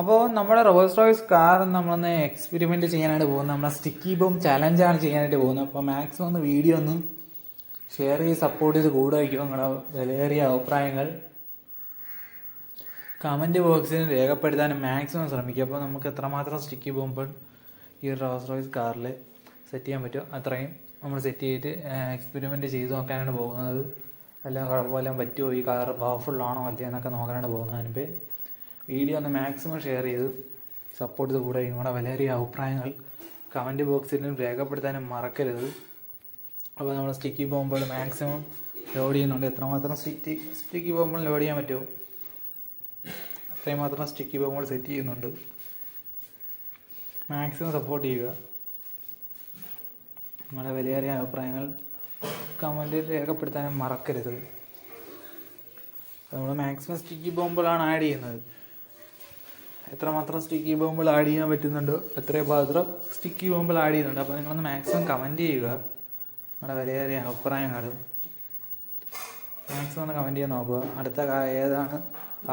അപ്പോൾ നമ്മുടെ Rolls Royce car നമ്മളൊന്ന് എക്സ്പെരിമെന്റ് ചെയ്യാനായിട്ട് പോകുന്നത്. നമ്മളെ സ്റ്റിക്കി ബോം ചലഞ്ചാണ് ചെയ്യാനായിട്ട് പോകുന്നത്. അപ്പോൾ മാക്സിമം ഒന്ന് വീഡിയോ ഒന്ന് ഷെയർ ചെയ്ത് സപ്പോർട്ട് ചെയ്ത് കൂടെ വയ്ക്കും നിങ്ങളുടെ വിലയേറിയ അഭിപ്രായങ്ങൾ. കമന്റ് ബോക്സിൽ രേഖപ്പെടുത്താനും മാക്സിമം ശ്രമിക്കുക. അപ്പോൾ നമുക്ക് എത്രമാത്രം സ്റ്റിക്കി ബോംബ് ഈ റോസ് റോയ്സ് കാറിൽ സെറ്റ് ചെയ്യാൻ പറ്റും അത്രയും നമ്മൾ സെറ്റ് ചെയ്തിട്ട് എക്സ്പെരിമെന്റ് ചെയ്ത് നോക്കാനാണ് പോകുന്നത്. എല്ലാം കുഴപ്പമെല്ലാം പറ്റുമോ? ഈ കാർ പവർഫുൾ ആണോ? അല്ലേ? എന്നൊക്കെ നോക്കാനാണ് പോകുന്നത് അതിനുമ്പേ വീഡിയോ ഒന്ന് മാക്സിമം ഷെയർ ചെയ്ത് സപ്പോർട്ട് ചെയ്ത് കൂടെ നിങ്ങളുടെ വിലയേറിയ അഭിപ്രായങ്ങൾ കമന്റ് ബോക്സിലും രേഖപ്പെടുത്താനും മറക്കരുത്. അപ്പോൾ നമ്മൾ സ്റ്റിക്കി ബോംബുകൾ മാക്സിമം ലോഡ് ചെയ്യുന്നുണ്ട്. എത്രമാത്രം സ്റ്റിക്കി സ്റ്റിക്കി ബോംബുകൾ ലോഡ് ചെയ്യാൻ പറ്റുമോ അത്രയും മാത്രം സ്റ്റിക്കി ബോംബുകൾ സെറ്റ് ചെയ്യുന്നുണ്ട്. മാക്സിമം സപ്പോർട്ട് ചെയ്യുക. നിങ്ങളുടെ വിലയേറിയ അഭിപ്രായങ്ങൾ കമന്റിൽ രേഖപ്പെടുത്താനും മറക്കരുത്. നമ്മൾ മാക്സിമം സ്റ്റിക്കി ബോംബുകളാണ് ആഡ് ചെയ്യുന്നത്. എത്രമാത്രം സ്റ്റിക്കി ബോംബുകൾ ആഡ് ചെയ്യാൻ പറ്റുന്നുണ്ടോ എത്രയും മാത്രം സ്റ്റിക്കി ബോംബുകൾ ആഡ് ചെയ്യുന്നുണ്ട്. അപ്പോൾ നിങ്ങളൊന്ന് മാക്സിമം കമന്റ് ചെയ്യുക. നിങ്ങളുടെ വിലയേറിയ അഭിപ്രായങ്ങൾ മാക്സിമം ഒന്ന് കമന്റ് ചെയ്യാൻ നോക്കുക. അടുത്ത ഏതാണ്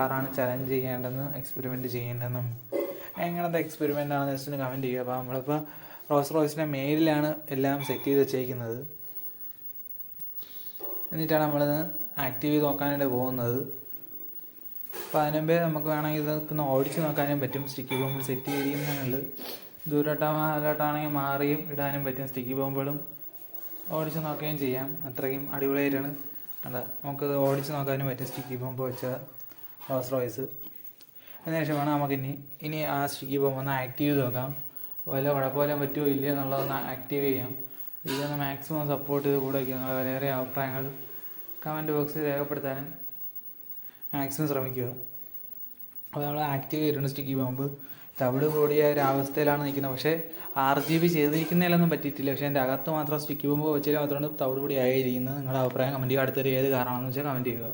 ആറാണ് ചലഞ്ച് ചെയ്യേണ്ടതെന്ന് എക്സ്പെരിമെന്റ് ചെയ്യേണ്ടതെന്നും എങ്ങനത്തെ എക്സ്പെരിമെന്റ് ആണെന്ന് വെച്ചിട്ട് കമന്റ് ചെയ്യുക. അപ്പോൾ നമ്മളിപ്പോൾ റോസ് റോയ്സിന്റെ മെയിലിലാണ് എല്ലാം സെറ്റ് ചെയ്ത് വെച്ചേക്കുന്നത്. എന്നിട്ടാണ് നമ്മളിന്ന് ആക്റ്റീവ് ചെയ്ത് നോക്കാനായിട്ട് പോകുന്നത്. അതിന് നമുക്ക് വേണമെങ്കിൽ ഇതൊക്കെ ഓടിച്ച് നോക്കാനും പറ്റും. സ്റ്റിക്കി ബോംബ് സെറ്റ് ചെയ്തിരിക്കുന്നുണ്ട് ദൂരോട്ടാണെങ്കിൽ മാറിയും ഇടാനും പറ്റും. സ്റ്റിക്കി ബോംബുകളും ഓടിച്ച് നോക്കുകയും ചെയ്യാം. അത്രയും അടിപൊളിയായിട്ടാണ്. അല്ല നമുക്കത് ഓടിച്ച് നോക്കാനും പറ്റും. സ്റ്റിക്കി ബോംബ് വെച്ച റോസ് റോയ്സ് അതിനുശേഷം വേണം നമുക്കിനി ഇനി ഇനി ആ സ്റ്റിക്കി ബോംബ് ഒന്ന് ആക്റ്റീവ് ചെയ്ത് നോക്കാം. വല്ല കുഴപ്പമില്ലാൻ പറ്റുമോ ഇല്ലയോ എന്നുള്ളതൊന്ന് ആക്റ്റീവ് ചെയ്യാം. ഇതൊന്ന് മാക്സിമം സപ്പോർട്ട് ചെയ്ത് കൂടെ വയ്ക്കുക നിങ്ങളുടെ വിലയേറിയ അഭിപ്രായങ്ങൾ കമന്റ് ബോക്സിൽ രേഖപ്പെടുത്താനും മാക്സിമം ശ്രമിക്കുക. അപ്പോൾ നമ്മൾ ആക്റ്റീവ് ചെയ്തിട്ടുണ്ട് സ്റ്റിക്കി ബോംബ് തവിട് കൂടിയ ഒരു അവസ്ഥയിലാണ് നിൽക്കുന്നത്. പക്ഷേ ആർ ജി ബി ചെയ്തിരിക്കുന്നതിലൊന്നും പറ്റിയിട്ടില്ല. പക്ഷേ എന്റെ അകത്ത് മാത്രം സ്റ്റിക്കി ബോംബ് വെച്ചതിൽ മാത്രമാണ് തവിട് കൂടി ആയിരിക്കുന്നത്. നിങ്ങളുടെ അഭിപ്രായം കമന്റ് ചെയ്യുക. അടുത്തൊരു ഏത് കാരണമാണെന്ന് വെച്ചാൽ കമന്റ് ചെയ്യുക.